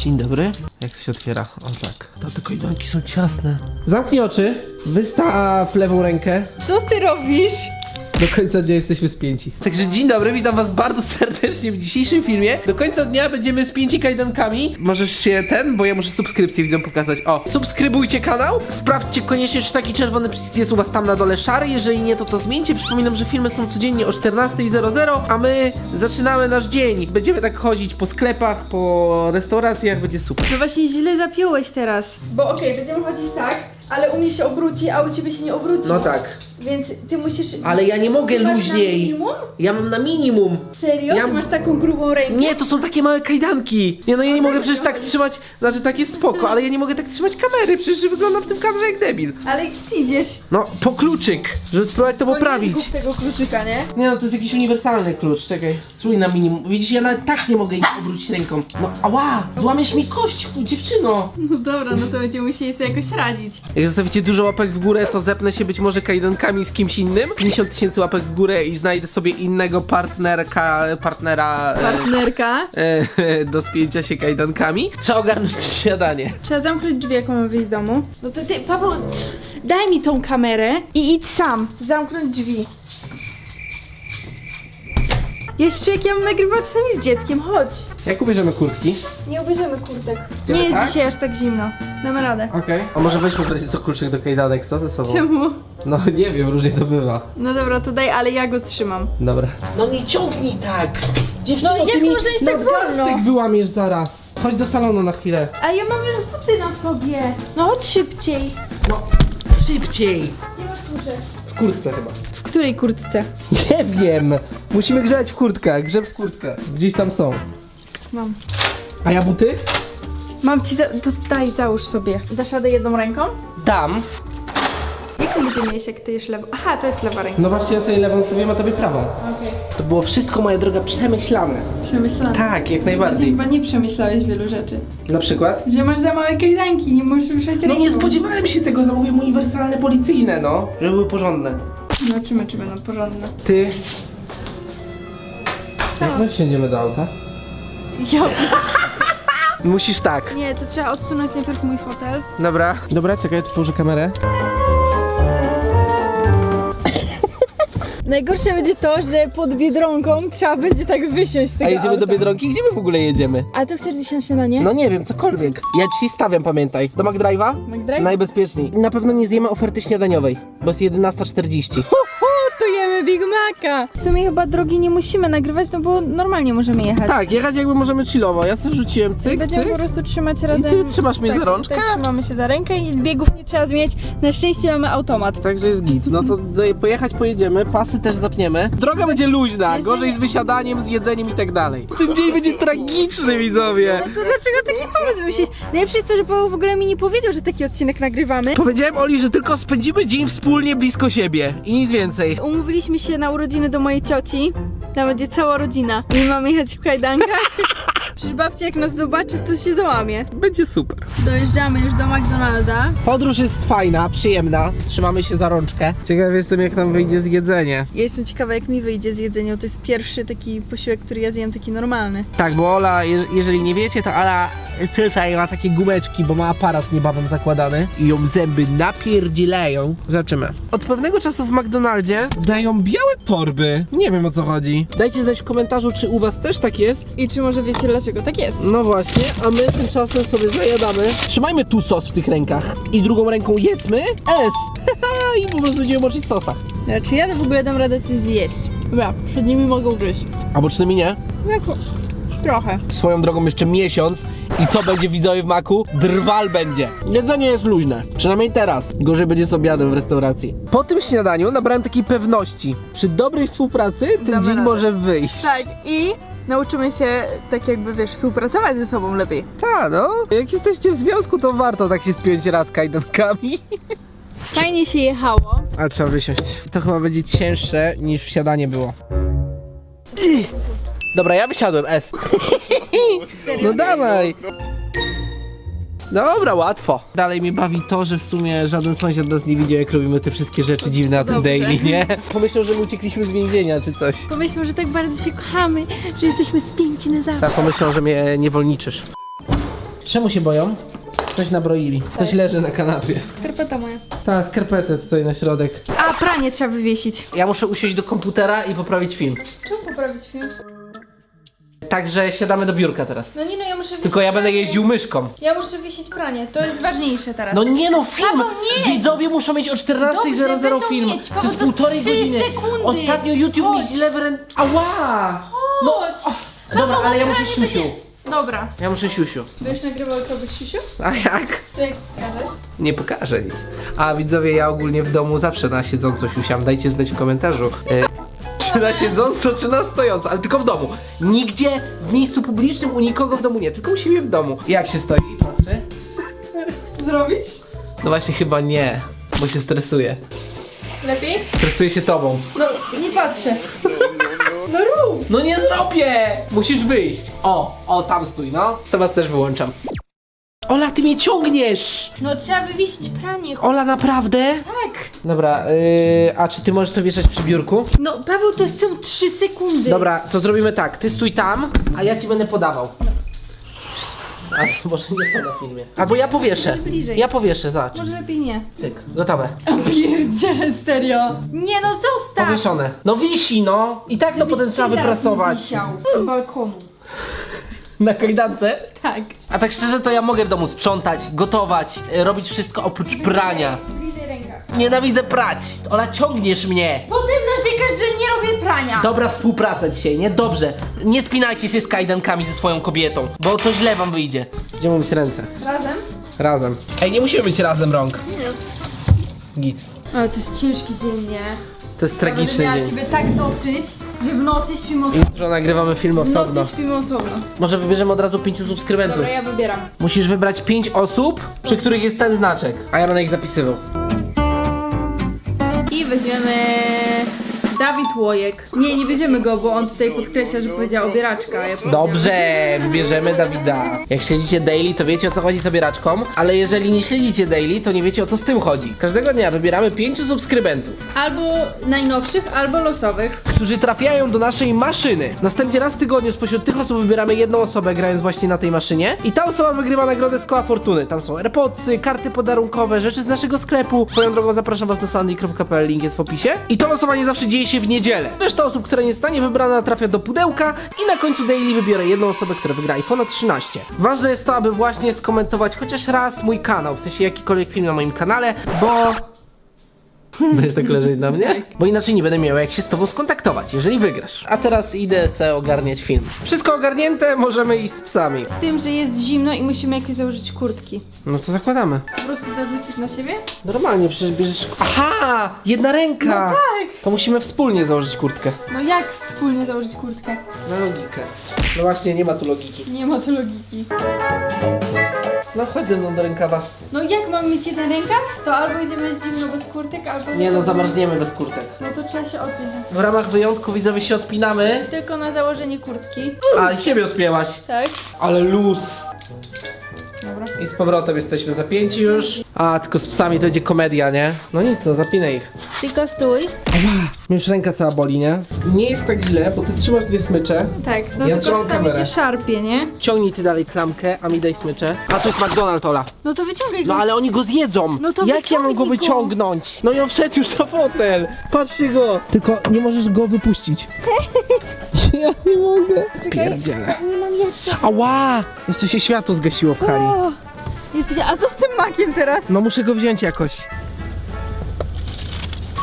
Dzień dobry. Jak to się otwiera? O tak. To te kajdanki są ciasne. Zamknij oczy, wystaw lewą rękę. Co ty robisz? Do końca dnia jesteśmy spięci. Także dzień dobry, witam was bardzo serdecznie w dzisiejszym filmie. Do końca dnia będziemy spięci kajdankami. Możesz się ten, bo ja muszę subskrypcję widzom pokazać. O, subskrybujcie kanał. Sprawdźcie koniecznie, czy taki czerwony przycisk jest u was tam na dole szary. Jeżeli nie, to to zmieńcie. Przypominam, że filmy są codziennie o 14.00, a my zaczynamy nasz dzień. Będziemy tak chodzić po sklepach, po restauracjach, będzie super. No właśnie źle zapiąłeś teraz. Bo okej, będziemy chodzić tak, ale u mnie się obróci, a u ciebie się nie obróci. No tak. Więc ty musisz... Ale ja nie mogę Ty masz luźniej. Na minimum? Ja mam na minimum. Serio? Ja- Ty masz taką grubą rękę? Nie, to są takie małe kajdanki. Nie no, ja nie mogę przecież tak trzymać, znaczy tak jest spoko, ale ja nie mogę tak trzymać kamery, przecież wyglądam w tym kadrze jak debil. Ale gdzie ty idziesz? No, po kluczyk, żeby spróbować to poprawić. zgub tego kluczyka, nie? Nie no, to jest jakiś uniwersalny klucz, czekaj. Spróbuj na minimum. Widzisz, ja nawet tak nie mogę ich obrócić ręką. No, ała, złamiesz mi kość, dziewczyno. No dobra, no to będziemy musieli sobie jakoś radzić. Jak zostawicie dużo łapek w górę, to zepnę się być może kajdankami z kimś innym. 50 tysięcy łapek w górę i znajdę sobie innego partnerka, partnera... e, Partnerka. e, do spięcia się kajdankami. Trzeba ogarnąć śniadanie. Trzeba zamknąć drzwi, jak mamy wyjść z domu. No to ty, Paweł, trz, daj mi tą kamerę i idź sam. Zamknąć drzwi. Jeszcze jak ja mam nagrywać sami z dzieckiem, chodź. Jak ubierzemy kurtki? Nie ubierzemy kurtek. Idziemy Nie jest tak? dzisiaj aż tak zimno. Damy radę. Okej. A może weźmy w razie co kluczyk do kajdanek, co ze sobą? Czemu? No nie wiem, różnie to bywa. No dobra, to daj, ale ja go trzymam. Dobra. No nie ciągnij tak! Dziewczyno, No jak ty mi może iść tak nadgarstek wolno? wyłamiesz zaraz. Chodź do salonu na chwilę. A ja mam już buty na sobie. No chodź szybciej. No, szybciej! Nie masz. W kurtce chyba. W której kurtce? Nie wiem! Musimy grzać w kurtkach, grzeb w kurtkę. Gdzieś tam są. Mam. A ja buty? Mam ci za... To daj, załóż sobie. Dasz radę jedną ręką? Dam. Jaką będziemy jeść, jak ty jesz lewą? Aha, to jest lewa ręka. No właśnie ja sobie lewą stawiam, a tobie prawą. Okej. To było wszystko, moja droga, przemyślane. Przemyślane. Tak, jak najbardziej. Chyba nie przemyślałeś wielu rzeczy. Na przykład? Że masz za małe kajdanki, nie możesz ruszać No ręką. nie spodziewałem się tego, zamówiłem uniwersalne policyjne, no. Żeby były porządne. Zobaczymy, czy będą porządne. Ty. Co? Jak my wsiądziemy do auta? Ja... Musisz tak. Nie, to trzeba odsunąć najpierw mój fotel. Dobra. Dobra, czekaj, tu położę kamerę. Najgorsze będzie to, że pod Biedronką trzeba będzie tak wysiąść z tego A jedziemy do auta. Biedronki? Gdzie my w ogóle jedziemy? A to chcesz dzisiaj na śniadanie? No nie wiem, cokolwiek. Ja dzisiaj stawiam, pamiętaj. Do McDrive'a? McDrive? Najbezpieczniej. I na pewno nie zjemy oferty śniadaniowej, bo jest 11.40. Big Maca! W sumie chyba drogi nie musimy nagrywać, no bo normalnie możemy jechać. Tak, jechać jakby możemy chillowo. Ja sobie rzuciłem cyk, Będziemy cyk. po prostu trzymać razem. ty trzymasz mnie tak, za rączkę? Tak, trzymamy się za rękę i biegów nie trzeba zmieniać. Na szczęście mamy automat. Także jest git. No to do, pojechać pojedziemy, pasy też zapniemy. Droga będzie luźna, Jedziemy. gorzej z wysiadaniem, z jedzeniem i tak dalej. Ten dzień będzie tragiczny, widzowie. No to dlaczego taki pomysł wymyślić? Najlepsze jest to, że Paweł w ogóle mi nie powiedział, że taki odcinek nagrywamy. Powiedziałem Oli, że tylko spędzimy dzień wspólnie blisko siebie i nic więcej. Umówiliśmy się na urodziny do mojej cioci. Tam będzie cała rodzina. I mamy jechać w kajdankach. Przecież babcia jak nas zobaczy, to się załamie. Będzie super. Dojeżdżamy już do McDonalda. Podróż jest fajna, przyjemna. Trzymamy się za rączkę. Ciekaw jestem, jak nam wyjdzie z jedzenie. Ja jestem ciekawa, jak mi wyjdzie z jedzeniem. To jest pierwszy taki posiłek, który ja zjem, taki normalny. Tak, bo Ola, je- jeżeli nie wiecie, to Ola tutaj ma takie gumeczki, bo ma aparat niebawem zakładany i ją zęby napierdzielają. Zobaczymy. Od pewnego czasu w McDonaldzie dają białe torby. Nie wiem o co chodzi. Dajcie znać w komentarzu, czy u was też tak jest. I czy może wiecie, dlaczego tak jest? No właśnie, a my tymczasem sobie zajadamy. Trzymajmy tu sos w tych rękach i drugą ręką jedzmy S. I po prostu będziemy moczyć w sosach. Czy ja w ogóle dam radę coś zjeść? Dobra, przed nimi mogą gryźć. A bocznymi nie? Jako... Trochę. Swoją drogą jeszcze miesiąc i co będzie widzowie w maku? Drwal będzie. Jedzenie jest luźne. Przynajmniej teraz. Gorzej będzie z obiadem w restauracji. Po tym śniadaniu nabrałem takiej pewności. Przy dobrej współpracy ten Damy dzień radę. może wyjść. Tak, i nauczymy się tak jakby, wiesz, współpracować ze sobą lepiej. Ta, no. Jak jesteście w związku, to warto tak się spiąć raz kajdankami. Fajnie się jechało. Ale trzeba wysiąść. To chyba będzie cięższe niż wsiadanie było. Dobra, ja wysiadłem, S. No dawaj. Dobra, łatwo. Dalej mnie bawi to, że w sumie żaden sąsiad nas nie widział, jak robimy te wszystkie rzeczy dziwne na tym Dobrze. daily, nie? Pomyślał, że my uciekliśmy z więzienia czy coś. Pomyślmy, że tak bardzo się kochamy, że jesteśmy spięci na zawsze. Tak, pomyślał, że mnie niewolniczysz. Czemu się boją? Coś nabroili. Coś leży na kanapie. Skarpeta moja. Ta skarpetę tutaj na środek. A, pranie trzeba wywiesić. Ja muszę usiąść do komputera i poprawić film. Czemu poprawić film? Także siadamy do biurka teraz. No nie no, ja muszę wiesić Tylko ja będę pranie. jeździł myszką. Ja muszę wiesić pranie, to jest ważniejsze teraz. No nie no, film! Paweł, nie! Widzowie muszą mieć o 14.00 Dobrze, będą film. mieć, to Paweł, jest to półtorej trzy godziny. sekundy. Ostatnio YouTube mi Chodź. źle. Ała! No, Chodź. dobra, Paweł, ale ja muszę siusiu. będzie- Dobra. Ja muszę siusiu. Będziesz nagrywał jak robisz siusiu? A jak? To jak pokażesz? Nie pokażę nic. A widzowie, ja ogólnie w domu zawsze na siedząco siusiam. Dajcie znać w komentarzu. E, czy na siedząco, czy na stojąco, ale tylko w domu. Nigdzie w miejscu publicznym u nikogo w domu nie, tylko u siebie w domu. Jak się stoi? Patrzę. Zrobisz? No właśnie chyba nie, bo się stresuję. Lepiej? Stresuję się tobą. No, nie patrzę. No rób! No nie zrobię! Musisz wyjść. O, o, tam stój, no. To was też wyłączam. Ola, ty mnie ciągniesz! No trzeba wywiesić pranie. Ola, naprawdę? Tak. Dobra, yy, a czy ty możesz to wieszać przy biurku? No Paweł, to są 3 sekundy. Dobra, to zrobimy tak. Ty stój tam, a ja ci będę podawał. A to może nie to na filmie. Albo ja powieszę. bliżej. Ja powieszę, zobacz. Może lepiej nie. Cyk, gotowe. O pierdziele, serio. Nie no, zostaw. Powieszone. No wisi, no. I tak to potem trzeba Żebyś teraz nie wyprasować. wisiał Z balkonu. Na kajdance? Tak. A tak szczerze to ja mogę w domu sprzątać, gotować, e, robić wszystko oprócz prania. Bliżej ręka. Nienawidzę prać. Ola, ciągniesz mnie. Potem narzekasz, że nie robię prania. Dobra współpraca dzisiaj, nie? Dobrze. Nie spinajcie się z kajdankami ze swoją kobietą, bo to źle wam wyjdzie. Gdzie myć ręce? Razem? Razem. Ej, nie musimy być razem rąk. Git. Ale to jest ciężki dzień, nie? To jest Ja będę tragiczny miała dzień. ciebie tak dosyć, że w nocy śpimy osobno. Jutro nagrywamy film W osobno. nocy śpimy osobno. Może wybierzemy od razu pięciu subskrybentów. Dobra, ja wybieram. Musisz wybrać pięć osób, przy których jest ten znaczek. A ja będę ich zapisywał. I weźmiemy Dawid Łojek. Nie, nie weźmiemy go, bo on tutaj podkreśla, że powiedział obieraczka. a Ja powiedziałam- Dobrze, wybierzemy Dawida. Jak śledzicie daily, to wiecie o co chodzi z obieraczką, ale jeżeli nie śledzicie daily, to nie wiecie o co z tym chodzi. Każdego dnia wybieramy pięciu subskrybentów, Albo najnowszych, albo losowych. którzy trafiają do naszej maszyny. Następnie raz w tygodniu spośród tych osób wybieramy jedną osobę, grając właśnie na tej maszynie. I ta osoba wygrywa nagrodę z koła fortuny. Tam są AirPodsy, karty podarunkowe, rzeczy z naszego sklepu. Swoją drogą zapraszam was na sandy.pl, link jest w opisie. I to losowanie zawsze dzieje się w niedzielę. Reszta osób, która nie zostanie wybrana, trafia do pudełka i na końcu daily wybiorę jedną osobę, która wygra iPhone 13. Ważne jest to, aby właśnie skomentować chociaż raz mój kanał, w sensie jakikolwiek film na moim kanale, bo... Będziesz tak leżeć na mnie? Bo inaczej nie będę miał jak się z tobą skontaktować, jeżeli wygrasz. A teraz idę se ogarniać film. Wszystko ogarnięte, możemy iść z psami. Z tym, że jest zimno i musimy jakoś założyć kurtki. No to zakładamy. Po prostu zarzucić na siebie? Normalnie, przecież bierzesz... Aha! Jedna ręka! No tak! To musimy wspólnie założyć kurtkę. No jak wspólnie założyć kurtkę? Na logikę. No właśnie, nie ma tu logiki. Nie ma tu logiki. No chodź ze mną do rękawa. No jak mam mieć jeden rękaw, to albo idziemy zimno bez kurtek, albo... Nie no, zamarzniemy bez kurtek. No to trzeba się odpiąć. W ramach wyjątku widzowie się odpinamy. Tylko na założenie kurtki. A, i siebie odpięłaś. Tak? Ale luz. Dobra. I z powrotem jesteśmy zapięci już. A, tylko z psami to będzie komedia, nie? No nic, no zapinaj ich. Tylko stój. Mnie już ręka cała boli, nie? Nie jest tak źle, bo ty trzymasz dwie smycze. Tak, no Ja tylko trzymam czasami kamerę. cię szarpie, nie? Ciągnij ty dalej klamkę, a mi daj smycze. A to jest McDonald's, Ola. No to wyciągaj go. No ale oni go zjedzą. No to Jak ja mam go wyciągnij go. wyciągnąć? No i on wszedł już na fotel. Patrzcie go. Tylko nie możesz go wypuścić. ja nie mogę. Pierdziele. Nie mam jak. Ała! Jeszcze się światło zgasiło w hali. O, Jesteś, a co z tym makiem teraz? No muszę go wziąć jakoś.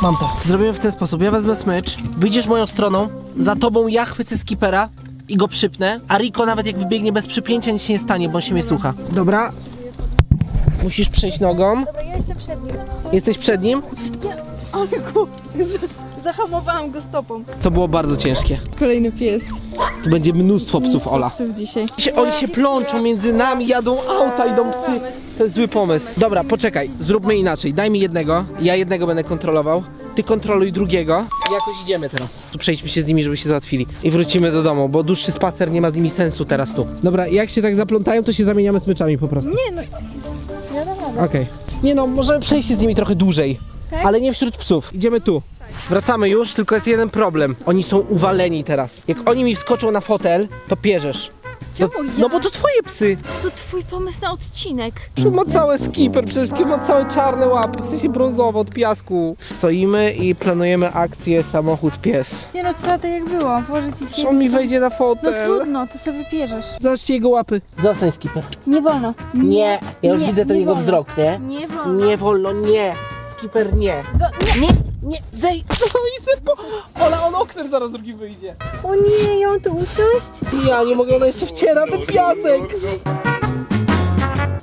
Mam to. Zrobimy w ten sposób. Ja wezmę smycz, wyjdziesz moją stroną, za tobą ja chwycę skipera i go przypnę, a Rico nawet jak wybiegnie bez przypięcia nic się nie stanie, bo on się mnie słucha. Dobra. Musisz przejść nogą. Dobra, ja jestem przed nim. Jesteś przed nim. Olku, zahamowałam go stopą. To było bardzo ciężkie. Kolejny pies. Tu będzie mnóstwo psów, Ola. Psów dzisiaj. Się, oni się plączą między nami, jadą auta, idą psy. To jest zły pomysł. Dobra, poczekaj, zróbmy inaczej. Daj mi jednego, ja jednego będę kontrolował. Ty kontroluj drugiego. Jakoś idziemy teraz. Tu przejdźmy się z nimi, żeby się załatwili. I wrócimy do domu, bo dłuższy spacer nie ma z nimi sensu teraz tu. Dobra, jak się tak zaplątają, to się zamieniamy smyczami po prostu. Nie no, ja dam radę. Okej. Nie no, możemy przejść się z nimi trochę dłużej. Tak? Ale nie wśród psów. Idziemy tu. Wracamy już, tylko jest jeden problem. Oni są uwaleni teraz. Jak oni mi wskoczą na fotel, to pierzesz. Czemu no, ja? no bo to twoje psy. To twój pomysł na odcinek. Że ma całe skipper, przede wszystkim ma całe czarne łapy, w sensie brązowe od piasku. Stoimy i planujemy akcję samochód pies. Nie no, trzeba tak jak było, włożyć ich Czy on mi wejdzie na No fotel? trudno, to sobie wybierzesz. Zobaczcie jego łapy. Zostań skipper. Nie wolno. Nie, ja już nie, widzę ten nie jego wolno. wzrok, nie? Nie wolno. Nie wolno, nie. Skipper nie. Nie. Nie, nie, zej. No i sypko. Ola, on oknem zaraz drugi wyjdzie. O nie, ją tu usiąść? Ja nie mogę, ona jeszcze wciera ten piasek.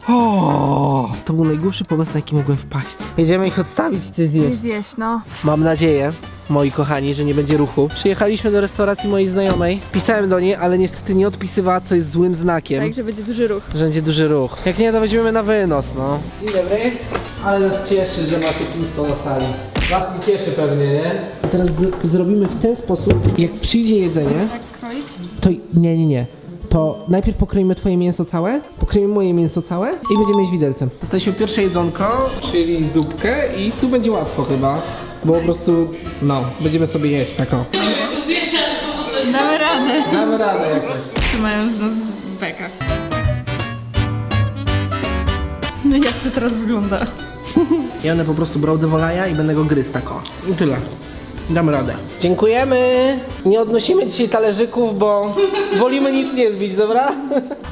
O, to był najgłupszy pomysł, na jaki mogłem wpaść. Jedziemy ich odstawić coś zjeść. Zjeść, no. Mam nadzieję, moi kochani, że nie będzie ruchu. Przyjechaliśmy do restauracji mojej znajomej. Pisałem do niej, ale niestety nie odpisywała, co jest złym znakiem. Także będzie duży ruch. Że będzie duży ruch. Jak nie, to weźmiemy na wynos, no. Dzień dobry. Ale nas cieszy, że macie pusto na sali. Was nie cieszy pewnie, nie? A teraz z- zrobimy w ten sposób, jak przyjdzie jedzenie, Tak kroić? to nie, nie, nie. To najpierw pokroimy twoje mięso całe, pokroimy moje mięso całe i będziemy jeść widelcem. Dostaliśmy pierwsze jedzonko, czyli zupkę i tu będzie łatwo chyba, bo po prostu, no, będziemy sobie jeść tak o. Damy radę. Damy radę jakoś. Trzymając nas w bekach. No jak to teraz wygląda? Ja będę po prostu brał dewolaja i będę go gryzł tak o. I tyle. Damy radę. Dziękujemy. Nie odnosimy dzisiaj talerzyków, bo wolimy nic nie zbić, dobra?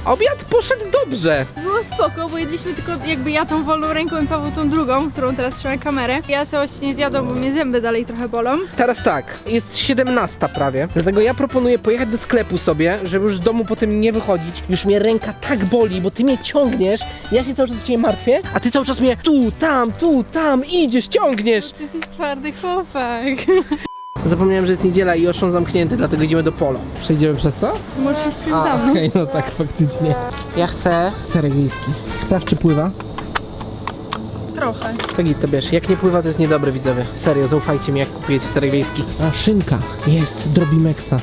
Obiad poszedł dobrze. Było spoko, bo jedliśmy tylko jakby ja tą wolną ręką i Paweł tą drugą, którą teraz trzymam kamerę. Ja całości nie zjadłam, bo mnie zęby dalej trochę bolą. Teraz tak, jest 17 prawie, dlatego ja proponuję pojechać do sklepu sobie, żeby już z domu potem nie wychodzić. Już mnie ręka tak boli, bo ty mnie ciągniesz, ja się cały czas do ciebie martwię, a ty cały czas mnie tu, tam, tu, tam, idziesz, ciągniesz. Ty jesteś twardy chłopak. Zapomniałem, że jest niedziela i oszą zamknięty, dlatego idziemy do polo. Przejdziemy przez to? Możesz iść przez za mną. no tak, faktycznie. Ja chcę serek wiejski. Sprawdź, czy pływa. Trochę. To git, to bierz. Jak nie pływa, to jest niedobry, widzowie. Serio, zaufajcie mi, jak kupujecie serek wiejski. A, szynka. Jest, drobimexa.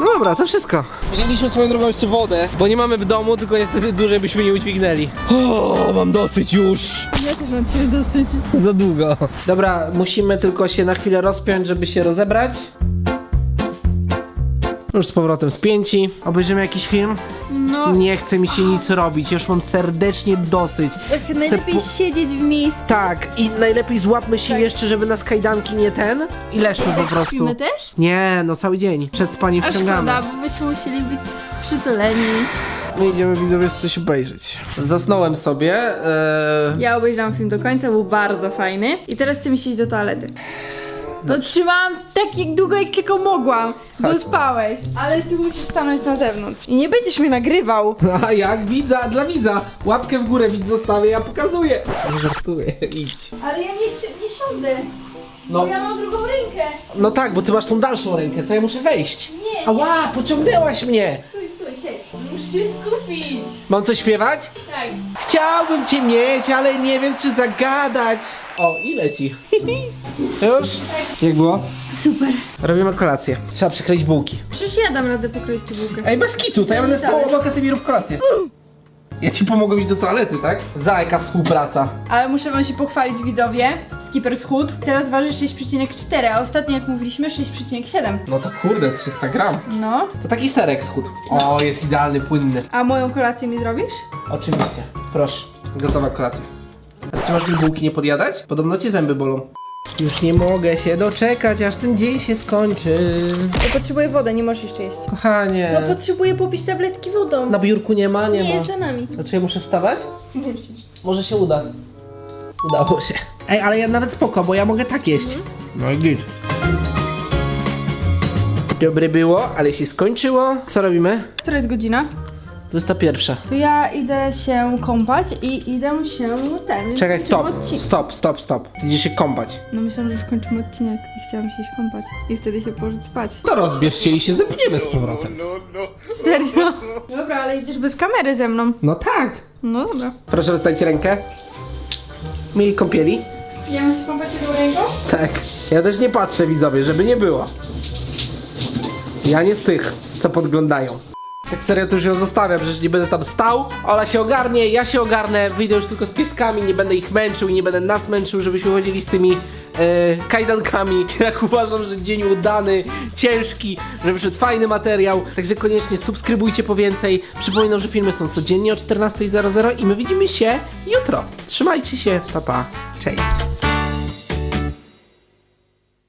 No dobra, to wszystko. Wzięliśmy swoją drogą jeszcze wodę, bo nie mamy w domu, tylko niestety dłużej byśmy nie udźwignęli. O, mam dosyć już. Ja też mam ciebie dosyć. Za długo. Dobra, musimy tylko się na chwilę rozpiąć, żeby się rozebrać. Już z powrotem spięci. Obejrzymy jakiś film? No, Nie chce mi się nic robić, już mam serdecznie dosyć. jak najlepiej po- siedzieć w miejscu. Tak, i najlepiej złapmy się jeszcze, żeby nas kajdanki nie ten i leżmy po prostu. Śpimy też? Nie, no cały dzień. Przed spaniem A ściągamy. szkoda, bo byśmy musieli być przytuleni. My idziemy widzowie coś obejrzeć. Zasnąłem sobie. e, Ja obejrzałam film do końca, był bardzo fajny. I teraz chcę mi się iść do toalety. To trzymałam tak jak długo jak tylko mogłam, bo Chodź. spałeś. Ale ty musisz stanąć na zewnątrz. I nie będziesz mnie nagrywał. A jak widza, dla widza. Łapkę w górę widz zostawię, ja pokazuję. Żartuję, idź. Ale ja nie, si- nie siądę, No, bo ja mam drugą rękę. no tak, bo ty masz tą dalszą rękę, to ja muszę wejść. Nie. Ała, pociągnęłaś mnie. Się skupić. Mam coś śpiewać? Tak. Chciałbym cię mieć, ale nie wiem czy zagadać. O, ile ci? Już? Jak było? Super. Robimy kolację. Trzeba przykryć bułki. Przecież ja dam radę pokroić ci bułkę. Ej, bez kitu, to ja będę stał obok, a ty mi rób kolację. Ja ci pomogłem iść do toalety, tak? Za jaka współpraca. Ale muszę wam się pochwalić widzowie. Skipper schudł. Teraz waży 6,4, a ostatnio jak mówiliśmy 6,7. No to kurde, 300 gram. No. To taki serek schudł. O, jest idealny, płynny. A moją kolację mi zrobisz? Oczywiście. Proszę, gotowa kolacja. A ty masz mi bułki nie podjadać? Podobno cię zęby bolą. Już nie mogę się doczekać, aż ten dzień się skończy. Ja potrzebuję wodę, nie możesz jeszcze jeść. Kochanie. No potrzebuję popić tabletki wodą. Na biurku nie ma, nie, nie ma. jest za nami. Znaczy ja muszę wstawać? Musisz. Może się uda. Udało się. Ej, ale ja nawet spoko, bo ja mogę tak jeść. No i git. Dobre było, ale się skończyło. Co robimy? Która jest godzina? To jest ta pierwsza. To ja idę się kąpać i idę się ten. Czekaj, stop, odcinek. stop, stop, stop. Idziesz się kąpać. No myślałam, że już kończymy odcinek i chciałam się iść kąpać. I wtedy się położyć spać. To rozbierz się i się zepniemy z powrotem. Serio? Dobra, ale idziesz bez kamery ze mną. No tak. No dobra. Proszę wystawić rękę. Mieli kąpieli? Ja mam się kąpać jedną ręką? Tak. Ja też nie patrzę widzowie, żeby nie było. Ja nie z tych, co podglądają. Tak serio to już ją zostawiam, przecież nie będę tam stał. Ola się ogarnie, ja się ogarnę, wyjdę już tylko z pieskami, nie będę ich męczył i nie będę nas męczył, żebyśmy chodzili z tymi e, kajdankami. Jak uważam, że dzień udany, ciężki, że wyszedł fajny materiał. Także koniecznie subskrybujcie po więcej. Przypominam, że filmy są codziennie o 14.00 i my widzimy się jutro. Trzymajcie się, papa. Pa. Cześć.